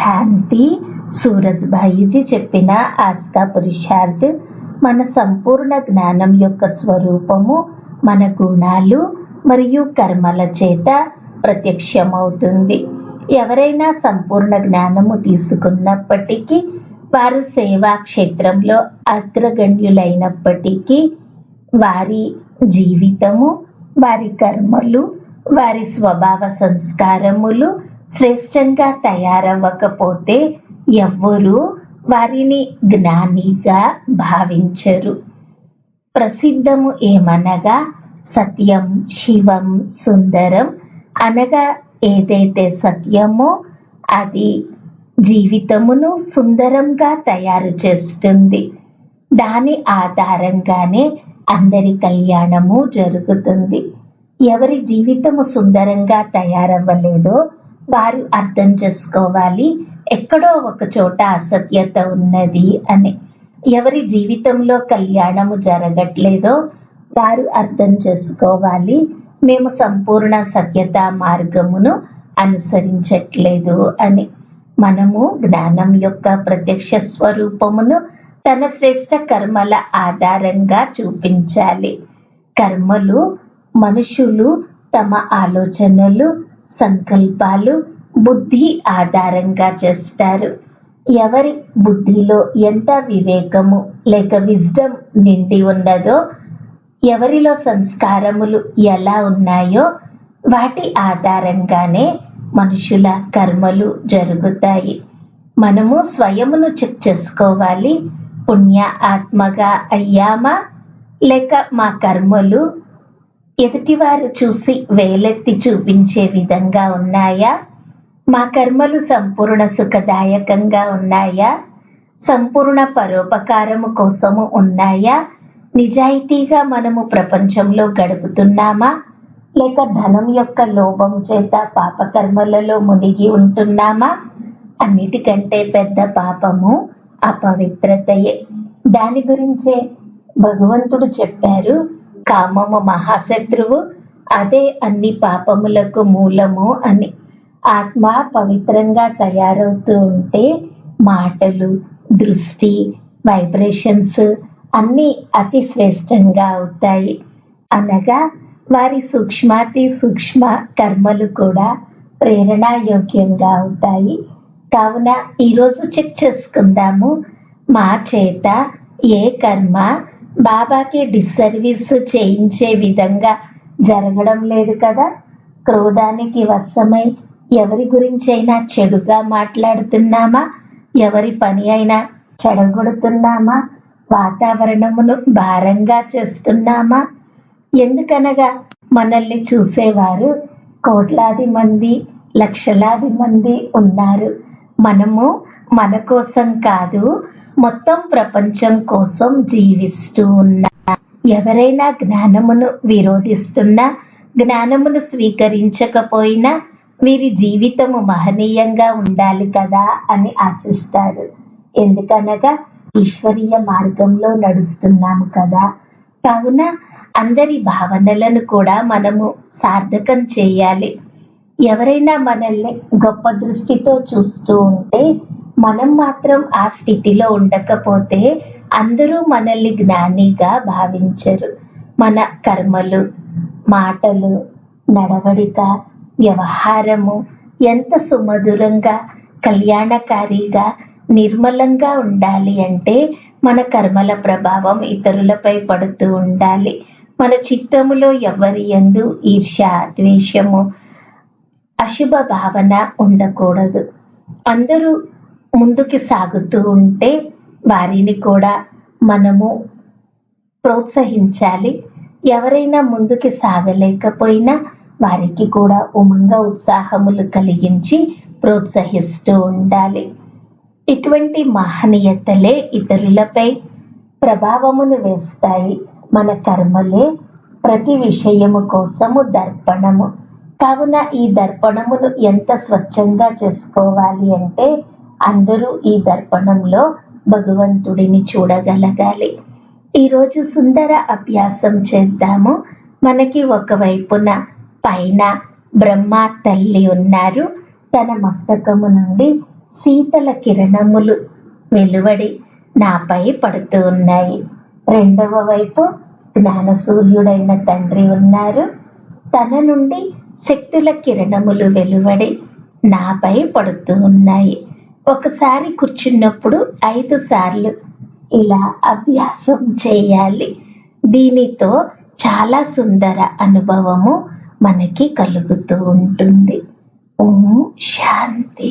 శాంతి సూరజ్భాయిజీ చెప్పిన ఆస్థా పురుషార్థ్ మన సంపూర్ణ జ్ఞానం యొక్క స్వరూపము మన గుణాలు మరియు కర్మల చేత ప్రత్యక్షమవుతుంది. ఎవరైనా సంపూర్ణ జ్ఞానము తీసుకున్నప్పటికీ వారు సేవా క్షేత్రంలో అగ్రగణ్యులైనప్పటికీ వారి జీవితము వారి కర్మలు వారి స్వభావ సంస్కారములు శ్రేష్టంగా తయారవ్వకపోతే ఎవ్వరూ వారిని జ్ఞానిగా భావించరు. ప్రసిద్ధము ఏమనగా సత్యం శివం సుందరం అనగా ఏదైతే సత్యమో అది జీవితమును సుందరంగా తయారు చేస్తుంది. దాని ఆధారంగానే అందరి కళ్యాణము జరుగుతుంది. ఎవరి జీవితము సుందరంగా తయారవ్వలేదో వారు అర్థం చేసుకోవాలి. ఎక్కడో ఒక చోట అసత్యత ఉన్నది అని. ఎవరి జీవితంలో కళ్యాణము జరగట్లేదో వారు అర్థం చేసుకోవాలి. మేము సంపూర్ణ సత్యత మార్గమును అనుసరించట్లేదు అని. మనము జ్ఞానం యొక్క ప్రత్యక్ష స్వరూపమును తన శ్రేష్ట కర్మల ఆధారంగా చూపించాలి. కర్మలు మనుషులు తమ ఆలోచనలు సంకల్పాలు బుద్ధి ఆధారంగా చేస్తారు. ఎవరి బుద్ధిలో ఎంత వివేకము లేక విజ్డమ్ నిండి ఉన్నదో ఎవరిలో సంస్కారములు ఎలా ఉన్నాయో వాటి ఆధారంగానే మనుషుల కర్మలు జరుగుతాయి. మనము స్వయమును చెక్ చేసుకోవాలి. పుణ్య ఆత్మగా అయ్యామా లేక మా కర్మలు ఎదుటివారు చూసి వేలెత్తి చూపించే విధంగా ఉన్నాయా? మా కర్మలు సంపూర్ణ సుఖదాయకంగా ఉన్నాయా? సంపూర్ణ పరోపకారము కోసము ఉన్నాయా? నిజాయితీగా మనము ప్రపంచంలో గడుపుతున్నామా? లేక ధనం యొక్క లోభం చేత పాపకర్మలలో మునిగి ఉంటున్నామా? అన్నిటికంటే పెద్ద పాపము అపవిత్రతయే. దాని గురించే భగవంతుడు చెప్పారు కామము మహాశత్రువు అదే అన్ని పాపములకు మూలము అని. ఆత్మ పవిత్రంగా తయారవుతూ ఉంటే మాటలు దృష్టి వైబ్రేషన్స్ అన్నీ అతి శ్రేష్టంగా అవుతాయి. అనగా వారి సూక్ష్మాతి సూక్ష్మ కర్మలు కూడా ప్రేరణాయోగ్యంగా అవుతాయి. కావున ఈరోజు చెక్ చేసుకుందాము. మా చేత ఏ కర్మ బాబాకి డిస్సర్వీస్ చేయించే విధంగా జరగడం లేదు కదా. క్రోధానికి వశమై ఎవరి గురించైనా చెడుగా మాట్లాడుతున్నామా? ఎవరి పని అయినా చెడగొడుతున్నామా? వాతావరణమును భారంగా చేస్తున్నామా? ఎందుకనగా మనల్ని చూసేవారు కోట్లాది మంది లక్షలాది మంది ఉన్నారు. మనము మన కోసం కాదు మొత్తం ప్రపంచం కోసం జీవిస్తూ ఉన్నా ఎవరైనా జ్ఞానమును విరోధిస్తున్నా జ్ఞానమును స్వీకరించకపోయినా వీరి జీవితము మహనీయంగా ఉండాలి కదా అని ఆశిస్తారు. ఎందుకనగా ఈశ్వరీయ మార్గంలో నడుస్తున్నాము కదా. కావున అందరి భావనలను కూడా మనము సార్థకం చేయాలి. ఎవరైనా మనల్ని గొప్ప దృష్టితో చూస్తూ ఉంటే మనం మాత్రం ఆ స్థితిలో ఉండకపోతే అందరూ మనల్ని జ్ఞానిగా భావించరు. మన కర్మలు మాటలు నడవడిక వ్యవహారము ఎంత సుమధురంగా కళ్యాణకారిగా నిర్మలంగా ఉండాలి అంటే మన కర్మల ప్రభావం ఇతరులపై పడుతూ ఉండాలి. మన చిత్తములో ఎవరి ఎందు ఈర్ష్య ద్వేషము అశుభ భావన ఉండకూడదు. అందరూ ముందుకు సాగుతూ ఉంటే వారిని కూడా మనము ప్రోత్సహించాలి. ఎవరైనా ముందుకు సాగలేకపోయినా వారికి కూడా ఉమంగ ఉత్సాహములు కలిగించి ప్రోత్సహిస్తూ ఉండాలి. ఇటువంటి మహనీయతలే ఇతరులపై ప్రభావమును వేస్తాయి. మన కర్మలే ప్రతి విషయము కోసము దర్పణము. కావున ఈ దర్పణమును ఎంత స్వచ్ఛంగా చేసుకోవాలి అంటే అందరూ ఈ దర్పణంలో భగవంతుడిని చూడగలగాలి. ఈరోజు సుందర అభ్యాసం చేద్దాము. మనకి ఒకవైపున పైన బ్రహ్మ తల్లి ఉన్నారు. తన మస్తకము నుండి శీతల కిరణములు వెలువడి నాపై పడుతూ ఉన్నాయి. రెండవ వైపు జ్ఞాన సూర్యుడైన తండ్రి ఉన్నారు. తన నుండి శక్తుల కిరణములు వెలువడి నాపై పడుతూ ఉన్నాయి. ఒకసారి కూర్చున్నప్పుడు ఐదు సార్లు ఇలా అభ్యాసం చేయాలి. దీనితో చాలా సుందర అనుభవము మనకి కలుగుతూ ఉంటుంది. ఓం శాంతి.